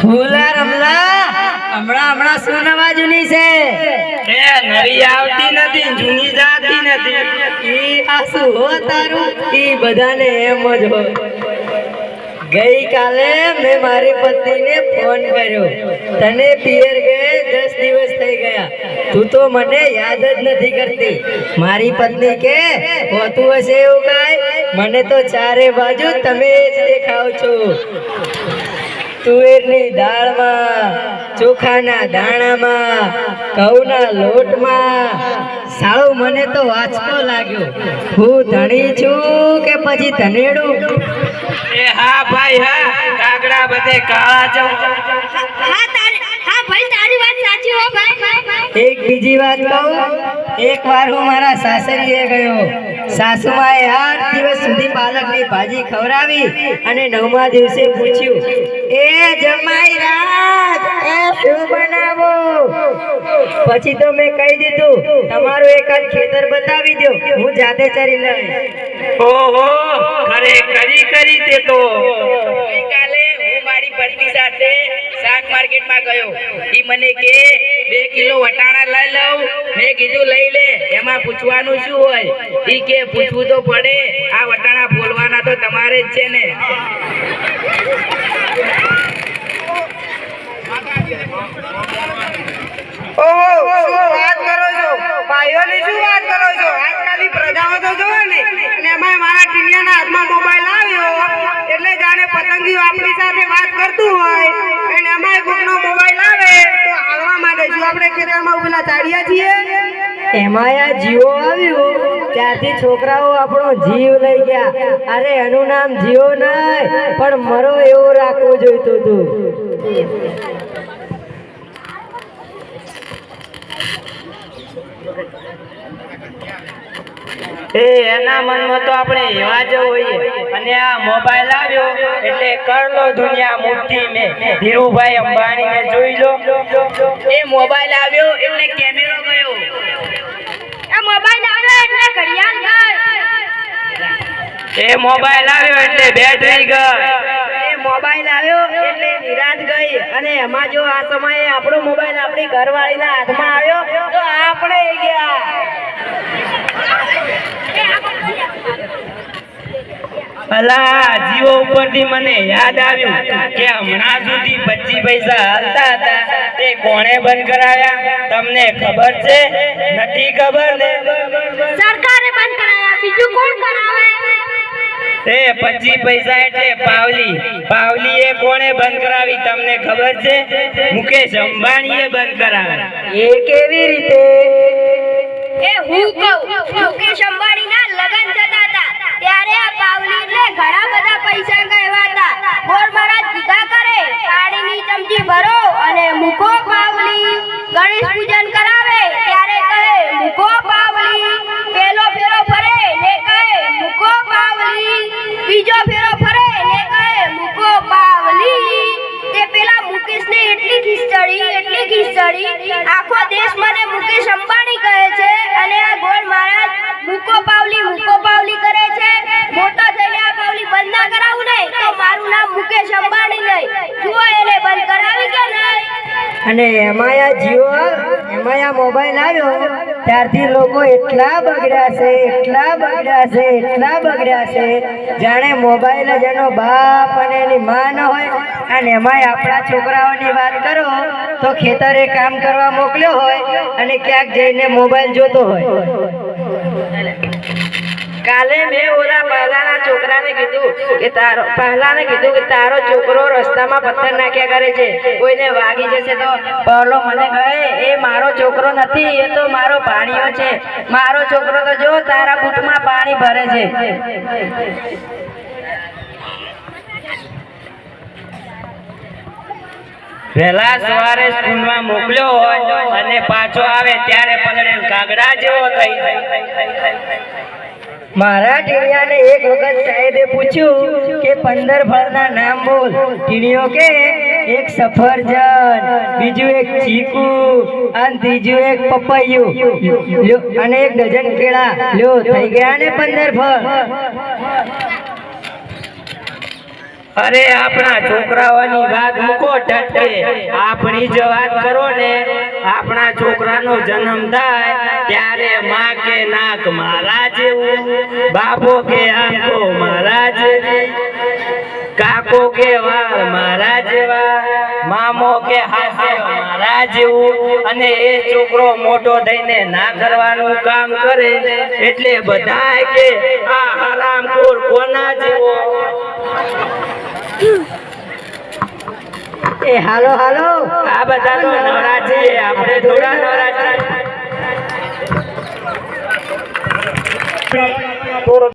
ફૂલા રમલા હમણાં હમણાં શું નવા જૂની છે. એ આવતી નથી જૂની જાતી નથી. ઈ હો તારું ઈ બધાને એમ જ હોય. ગઈકાલે મેં મારી પત્નીને ફોન કર્યો. તને પિયર ગયે દસ દિવસ તું તો મને યાદ જ નથી કરતી. મારી પત્ની કે હોતું હશે એવું કાંઈ? મને તો ચારે બાજુ તમે જ દેખાવ છો. તુવેરની દાળમાં ચોખાના દાણામાં ઘઉંના લોટમાં. સાળું મને તો વાંચતો લાગ્યો. હું ધણી છું કે પછી ધનેડું? એ હા ભાઈ હા. કાગડા બધે કાળા જમ હા તારી હા ભાઈ તારી વાત સાચી હો ભાઈ. એક બીજી વાત કહું એક વાર હું મારા સાસરીએ ગયો. સાસુમાએ આઠ દિવસ સુધી પાલકની ભાજી ખવડાવી અને નવમા દિવસે પૂછ્યું એ જમાઈ રાત એ શું બનાવો? પછી તો મેં કહી દીધું તમારું એકાદ ખેતર બતાવી દો હું જાતે ચરી લઈશ. ઓહો ખરે કરી કરી તે તો. ગઈકાલે હું મારી પત્ની સાથે શાક માર્કેટમાં ગયો. એ મને કે બે કિલો વટાણા લઈ લઉં. મેં કીધું, લઈ લે. એમાં પૂછવાનું શું હોય? ઈ કે, પૂછવું તો પડે. આ વટાણા ફોલવાના તો તમારે જ છે ને. ઓહો, શું વાત કરો છો? ભાઈઓની શું વાત કરો છો? આજકાલની પ્રજાઓ તો જોવો ને એમાં મારા ટીનિયાના હાથમાં મોબાઈલ આવ્યો. એટલે જાણે પતંગીઓ આપણી સાથે વાત કરતું હોય અને એમાંય કોકનો મોબાઈલ આવે તો હાલવા માંડે શું આપણે ખેતરમાં ઉભેલા ચાડ્યા છીએ. એમાં આ જીવો આવ્યો. ત્યારથી છોકરાઓ આપણો જીવ લઈ ગયા. અરે, એનું નામ જીવો નહીં, પણ મરો એવું રાખવું જોઈતું હતું. એ એના મનમાં તો આપણે એવા જ હોઈએ. અને આ મોબાઈલ આવ્યો એટલે કર લો દુનિયા મુઠ્ઠી મે. ધીરુભાઈ અંબાણીને જોઈ લો. એ મોબાઈલ આવ્યો એટલે કેમેરો ગયો. આ મોબાઈલ આવ્યો એટલે ઘડિયાળ ગઈ. એ મોબાઈલ આવ્યો એટલે બેટરી ગઈ. એ મોબાઈલ આવ્યો એટલે નિરાત ગઈ. અને એમાં જો આ સમયે આપણો મોબાઈલ આપણી ઘરવાળીના હાથમાં આવ્યો તો આપણે ગયા. અલા જીવો ઉપરથી મને યાદ આવ્યું કે હમણાં સુધી પચીસ પૈસા હાલતા હતા. તે કોણે બંધ કરાવ્યા તમને ખબર છે? નથી ખબર? ને સરકારે બંધ કરાયા. બીજું કોણ કરાવે? એ પચીસ પૈસા એટલે પાવલી. પાવલી એ કોણે બંધ કરાવી? તમને ખબર છે? મુકેશ અંબાણીએ બંધ કરાવી. એ કેવી રીતે? એ હું કહું. મુકેશ અંબાણીના ઘણા બધા પૈસા હતા ગોળ મહારાજ ભીગા કરે, પાણીની ચમચી ભરો અને મૂકો પાવલી ગણેશ પૂજન કરાવે, ત્યારે કહે, મૂકો પાવલી પેલો ફેરો ફરે, ને કહે, મૂકો પાવલી બીજો ફેરો ફરે, ને કહે, મૂકો પાવલી તે પેલા મુકેશને એટલી ખીચડી એટલી ખીચડી. આખો દેશ મને મુકેશ અંબાણી કહે છે અને આ ગોળ મહારાજ, મૂકો પાવલી કરે છે મોટો થઈને આ પાવલી બંધ ના કરાવું ને તો મારું નામ મુકેશ અંબાણી નહીં જુઓ એને બંધ કરાવી કે નહીં અને એમાં આ જીઓ એમાં આ મોબાઈલ આવ્યો, ત્યારથી લોકો એટલા બગડ્યા છે, એટલા બગડ્યા છે, એટલા બગડ્યા છે. જાણે મોબાઈલ જ એનો બાપ અને એની માં ન હોય. અને એમાંય આપણા છોકરાઓની વાત કરો, તો ખેતરે કામ કરવા મોકલ્યો હોય અને ક્યાંક જઈને મોબાઈલ જોતો હોય. કાલે મેં ઓલા પહેલાના છોકરાને કીધું કે તારો પહેલાને કીધું કે તારો છોકરો રસ્તામાં પથ્થર નાખ્યા કરે છે. કોઈને વાગી જશે તો પહેલો મને કહે, એ મારો છોકરો નથી, એ તો મારો ભાણિયો છે. મારો છોકરો તો જો તારા બૂટમાં પાણી ભરે છે. વહેલા સવારે સ્કૂલમાં મોકલ્યો હોય અને પાછો આવે ત્યારે પગડે કાગડા જેવો થઈ જાય. મારા ટીણિયાને એક વખત સાહેબે પૂછ્યું કે પંદર ફળના નામ બોલ. ટીણીઓ કે, એક સફરજન, બીજું એક ચીકુ અને ત્રીજું એક પપૈયું. અને એક ડઝન કેળા. લ્યો, થઈ ગયા ને પંદર ફળ? અરે આપણા છોકરાઓની વાત મૂકો આપણી જ વાત કરો ને. આપણા છોકરાનો જન્મ થાય ત્યારે માં કે નાક મારા જેવું બાપો કે આંખો મારા જેવી કાકો કે વાળ મારા જેવા મામો કે હાથે મારા જેવું અને એ છોકરો મોટો થઈને ના કરવાનું કામ કરે એટલે બધાય કે આ હરામખોર કોના જેવો. એ હાલો હાલો. આ બધા તો નવરા છે આપણે થોડા નવરા છે.